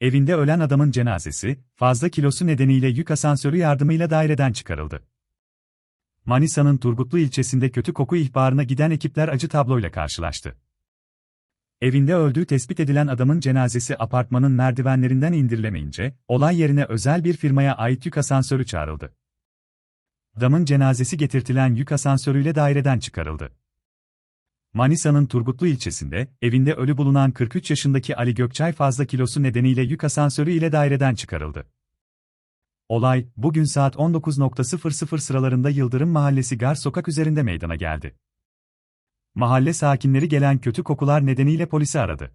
Evinde ölen adamın cenazesi, fazla kilosu nedeniyle yük asansörü yardımıyla daireden çıkarıldı. Manisa'nın Turgutlu ilçesinde kötü koku ihbarına giden ekipler acı tabloyla karşılaştı. Evinde öldüğü tespit edilen adamın cenazesi apartmanın merdivenlerinden indirilemeyince, olay yerine özel bir firmaya ait yük asansörü çağrıldı. Adamın cenazesi getirtilen yük asansörüyle daireden çıkarıldı. Manisa'nın Turgutlu ilçesinde, evinde ölü bulunan 43 yaşındaki Ali Gökçay fazla kilosu nedeniyle yük asansörü ile daireden çıkarıldı. Olay, bugün saat 19.00 sıralarında Yıldırım Mahallesi Gar Sokak üzerinde meydana geldi. Mahalle sakinleri gelen kötü kokular nedeniyle polisi aradı.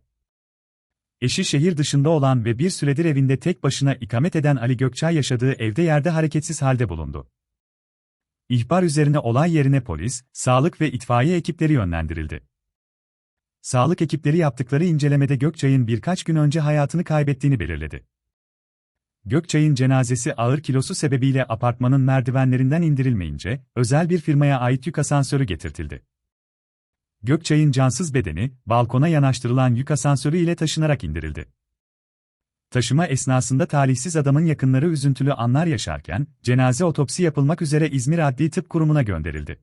Eşi şehir dışında olan ve bir süredir evinde tek başına ikamet eden Ali Gökçay yaşadığı evde yerde hareketsiz halde bulundu. İhbar üzerine olay yerine polis, sağlık ve itfaiye ekipleri yönlendirildi. Sağlık ekipleri yaptıkları incelemede Gökçay'ın birkaç gün önce hayatını kaybettiğini belirledi. Gökçay'ın cenazesi ağır kilosu sebebiyle apartmanın merdivenlerinden indirilmeyince, özel bir firmaya ait yük asansörü getirtildi. Gökçay'ın cansız bedeni, balkona yanaştırılan yük asansörü ile taşınarak indirildi. Taşıma esnasında talihsiz adamın yakınları üzüntülü anlar yaşarken, cenaze otopsi yapılmak üzere İzmir Adli Tıp Kurumu'na gönderildi.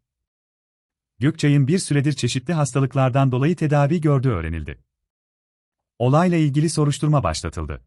Gökçay'ın bir süredir çeşitli hastalıklardan dolayı tedavi gördüğü öğrenildi. Olayla ilgili soruşturma başlatıldı.